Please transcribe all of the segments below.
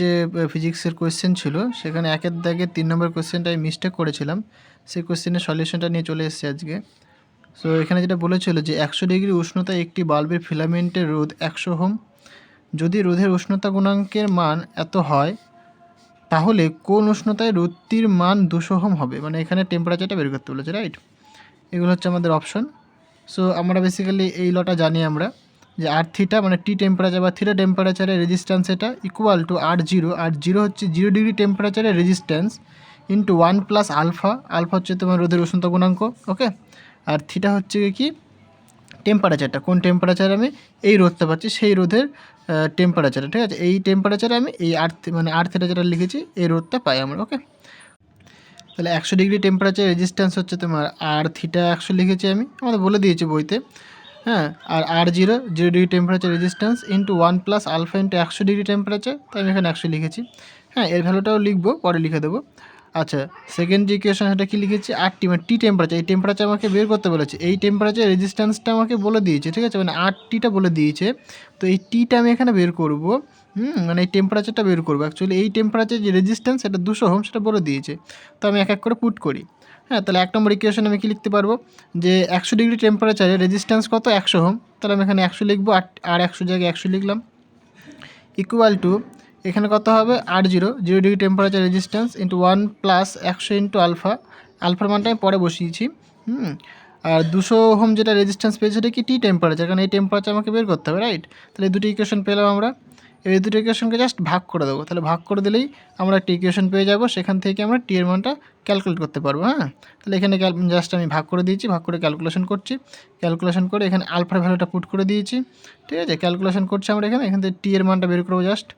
যে ফিজিক্সের কোয়েশ্চেন ছিল, সেখানে একের দাগে তিন নম্বর কোয়েশ্চেনটা আমি মিস্টেক করেছিলাম। সেই কোয়েশ্চেনের সলিউশনটা নিয়ে চলে এসেছি আজকে। সো এখানে যেটা বলেছিল যে, একশো ডিগ্রি উষ্ণতায় একটি বাল্বের ফিলামেন্টের রোধ একশো হোম যদি রোধের উষ্ণতা গুণাঙ্কের মান এত হয়, তাহলে কোন উষ্ণতায় রোধটির মান দুশো হোম হবে? মানে এখানে টেম্পারেচারটা বের করতে বলেছে রাইট এগুলো হচ্ছে আমাদের অপশন সো আমরা বেসিক্যালি এই লটা জানি আমরা। যে আর থিটা মানে টি টেম্পারেচার বা থিটা টেম্পারেচারের রেজিস্ট্যান্স এটা equal to R zero R zero হচ্ছে zero degree টেম্পারেচারের resistance into one plus alpha alpha হচ্ছে তোমার রোদের উষ্ণতা গুণাঙ্ক ওকে আর থিটা হচ্ছে কি? টেম্পারেচারটা কোন টেম্পারেচারে আমি এই রোদটা পাচ্ছি? সেই রোদের টেম্পারেচারে ঠিক আছে? এই টেম্পারেচারে আমি এই আর্থ মানে আর থিটা যেটা লিখেছি, এই রোদটা পাই আমরা ওকে তাহলে একশো ডিগ্রি টেম্পারেচার রেজিস্ট্যান্স হচ্ছে তোমার আর থিটা একশো লিখেছি আমি। আমাদের বলে দিয়েছি বইতে। হ্যাঁ আর R zero zero degree temperature resistance into one plus alpha into একশো ডিগ্রি টেম্পারেচার তাই আমি এখানে একশো লিখেছি। হ্যাঁ এর ভ্যালুটাও লিখব, পরে লিখে দেবো। আচ্ছা সেকেন্ড যে ইকুয়েশন সেটা কি লিখেছি? আর টি মানে টি টেম্পারেচার এই টেম্পারেচার আমাকে বের করতে বলেছে। এই টেম্পারেচার রেজিস্ট্যান্সটা আমাকে বলে দিয়েছে, ঠিক আছে? মানে আর টিটা বলে দিয়েছে। তো এই টিটা আমি এখানে বের করব, হুম মানে এই টেম্পারেচারটা বের করব। অ্যাকচুয়ালি এই টেম্পারেচার যে রেজিস্ট্যান্স সেটা দুশো হোম সেটা বলে দিয়েছে। তো আমি এক এক করে পুট করি। হ্যাঁ তাহলে এক নম্বর ইকুয়েশন আমি কি লিখতে পারব? যে একশো ডিগ্রি টেম্পারেচারে রেজিস্ট্যান্স কত? একশো হোম তাহলে আমি এখানে একশো লিখব আর আর একশো জায়গায় একশো লিখলাম। ইকুয়াল টু এখানে কত হবে? আর zero zero degree temperature resistance into one plus একশো ইন্টু আলফা আলফার মানটা আমি পরে বসিয়েছি, হুম? আর দুশো হোম যেটা রেজিস্ট্যান্স পেয়েছে সেটা কি? টি টেম্পারেচার কারণ এই টেম্পারেচার আমাকে বের করতে হবে রাইট তাহলে দুটো ইকুয়েশন পেলাম আমরা। এই দুটো ইকুয়েশনকে জাস্ট ভাগ করে দেবো। তাহলে ভাগ করে দিলেই আমরা একটা ইকুয়েশন পেয়ে যাব, সেখান থেকে আমরা টি এর মানটা ক্যালকুলেট করতে পারব হ্যাঁ? তাহলে এখানে জাস্ট আমি ভাগ করে দিয়েছি, ভাগ করে ক্যালকুলেশন করছি। ক্যালকুলেশন করে এখানে আলফার ভ্যালুটা পুট করে দিয়েছি। ঠিক আছে? ক্যালকুলেশন করছি আমরা এখানে, এখান থেকে টি এর মানটা বের করব জাস্ট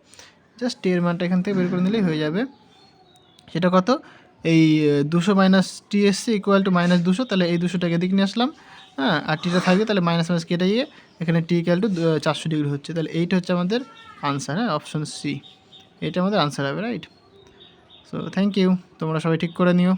জাস্ট টি এর মানটা এখান থেকে বের করে নিলেই হয়ে যাবে। সেটা কত? এই দুশো মাইনাস টি এসছে ইকুয়াল টু মাইনাস দুশো, তাহলে এই দুশোটাকে দিক নিয়ে আসলাম হ্যাঁ? আর টিটা থাকবে, তাহলে মাইনাস মাইনাস কেটে গিয়ে এখানে টি ইকুয়াল টু চারশো ডিগ্রি হচ্ছে। তাহলে এইটা হচ্ছে আমাদের আনসার হ্যাঁ অপশন সি এটা আমাদের আনসার হবে রাইট সো থ্যাংক ইউ তোমরা সবাই ঠিক করে নিও।